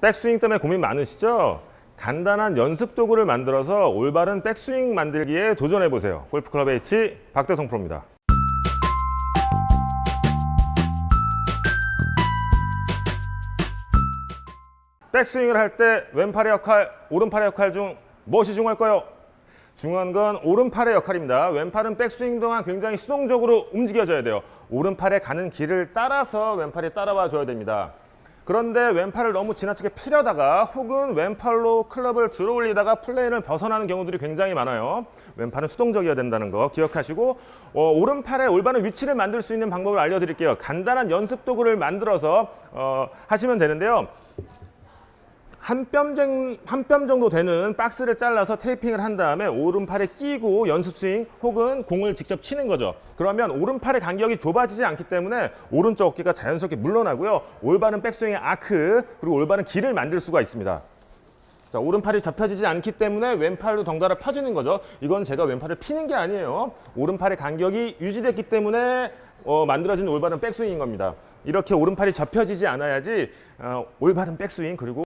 백스윙 때문에 고민 많으시죠? 간단한 연습 도구를 만들어서 올바른 백스윙 만들기에 도전해 보세요. 골프클럽 H 박대성 프로입니다. 백스윙을 할 때 왼팔의 역할, 오른팔의 역할 중 무엇이 중요할까요? 중요한 건 오른팔의 역할입니다. 왼팔은 백스윙 동안 굉장히 수동적으로 움직여져야 돼요. 오른팔에 가는 길을 따라서 왼팔이 따라와 줘야 됩니다. 그런데 왼팔을 너무 지나치게 피려다가 혹은 왼팔로 클럽을 들어 올리다가 플레이를 벗어나는 경우들이 굉장히 많아요. 왼팔은 수동적이어야 된다는 거 기억하시고 어, 오른팔의 올바른 위치를 만들 수 있는 방법을 알려드릴게요. 간단한 연습 도구를 만들어서 어, 하시면 되는데요. 한 뼘, 정도 되는 박스를 잘라서 테이핑을 한 다음에 오른팔에 끼고 연습 스윙 혹은 공을 직접 치는 거죠. 그러면 오른팔의 간격이 좁아지지 않기 때문에 오른쪽 어깨가 자연스럽게 물러나고요. 올바른 백스윙의 아크 그리고 올바른 길을 만들 수가 있습니다. 자, 오른팔이 접혀지지 않기 때문에 왼팔도 덩달아 펴지는 거죠. 이건 제가 왼팔을 피는 게 아니에요. 오른팔의 간격이 유지됐기 때문에 어, 만들어진 올바른 백스윙인 겁니다. 이렇게 오른팔이 접혀지지 않아야지 어, 올바른 백스윙 그리고